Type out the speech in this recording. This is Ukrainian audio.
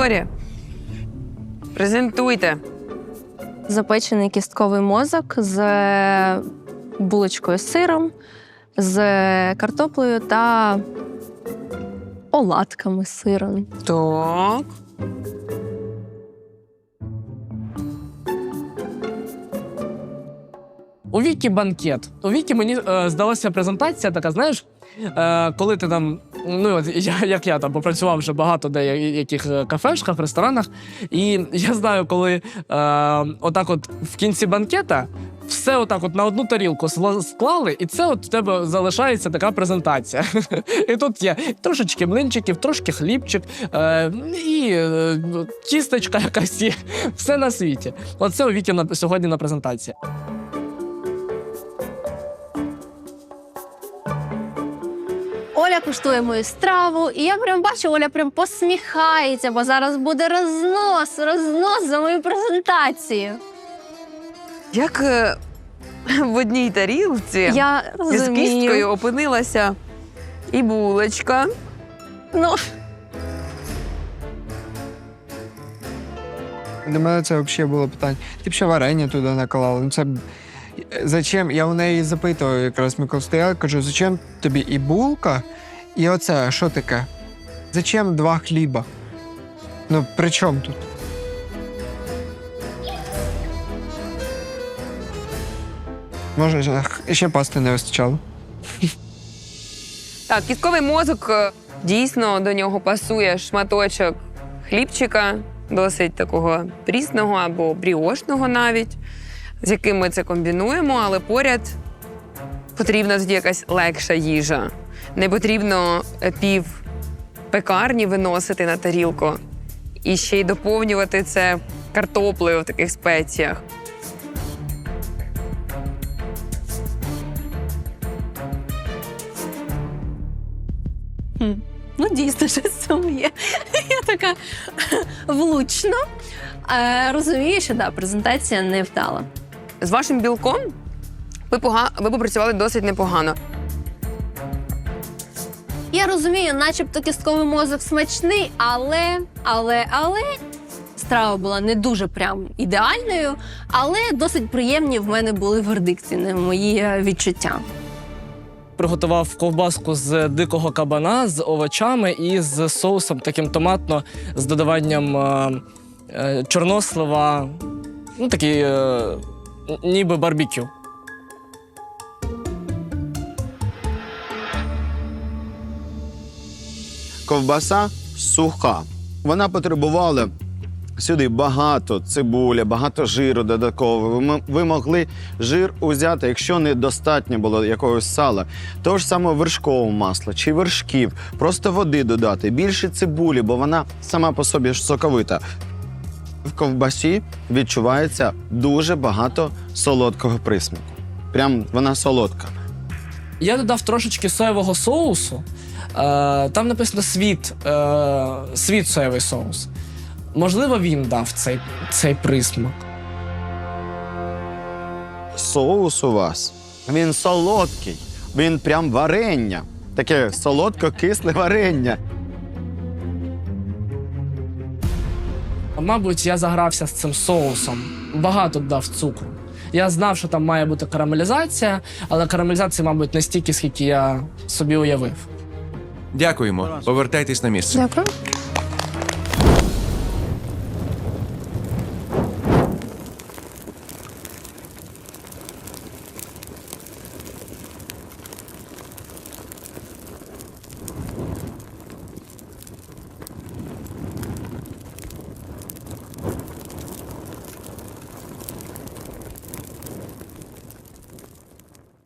Вікторія. Презентуйте. Запечений кістковий мозок з булочкою з сиром, з картоплею та оладками з сиром. Так. У Вікі банкет. У Вікі мені е, здалася презентація така, знаєш, е, коли ти там, ну от я, як я там попрацював вже багато деяких е, кафешках, ресторанах, і я знаю, коли е, отак от в кінці банкета все отак от на одну тарілку склали, і це от в тебе залишається така презентація. І тут є трошечки млинчиків, трошки хлібчик, е, і е, тістечка якась є. Все на світі. Оце у Вікі на, сьогодні на презентації. Оля куштує мою страву, і я прям бачу, Оля прям посміхається, бо зараз буде рознос, рознос за мою презентацію. Як е, в одній тарілці Я з розумію. кісткою опинилася і булочка. Ну, Для мене це взагалі було питання. Ти б ще варення туди наклала. Ну це б- зачем? Я у неї запитував якраз ми коли стояли, кажу, зачем тобі і булка, і оце, що таке? Зачем два хліба? Ну, при чому тут? Може, ще- пасти не вистачало. Так, кістковий мозок е, дійсно до нього пасує шматочок хлібчика, досить такого прісного або бріошного навіть, з яким ми це комбінуємо, але поряд потрібна тоді якась легша їжа. Не потрібно е, пів пекарні виносити на тарілку і ще й доповнювати це картоплею в таких спеціях. ну дійсно, щось в цьому є. Я така влучно. Е, розумію, що да, презентація не вдала. З вашим білком ви, пога... ви попрацювали досить непогано. Я розумію, начебто кістковий мозок смачний, але, але, але страва була не дуже прям ідеальною, але досить приємні в мене були вердикти, не мої е, відчуття. приготував ковбаску з дикого кабана з овочами і з соусом таким томатно з додаванням е, е, чорнослива. Ну, такий е, ніби барбекю. Ковбаса суха. Вона потребувала сюди багато цибуля, багато жиру додаткового. Ви, ви могли жир узяти, якщо недостатньо було якогось сала, того ж самого вершкового масла чи вершків, просто води додати, більше цибулі, бо вона сама по собі соковита. В ковбасі відчувається дуже багато солодкого присмаку. Прям вона солодка. Я додав трошечки соєвого соусу. Е, там написано світ, е, світ соєвий соус. Можливо, він дав цей, цей присмак. соус у вас. Він солодкий. Він прям варення. Таке солодко-кисле варення. Мабуть, я загрався з цим соусом. Багато додав цукру. Я знав, що там має бути карамелізація, але карамелізація, мабуть, не стільки, скільки я собі уявив. Дякуємо. Повертайтесь на місце. Дякую.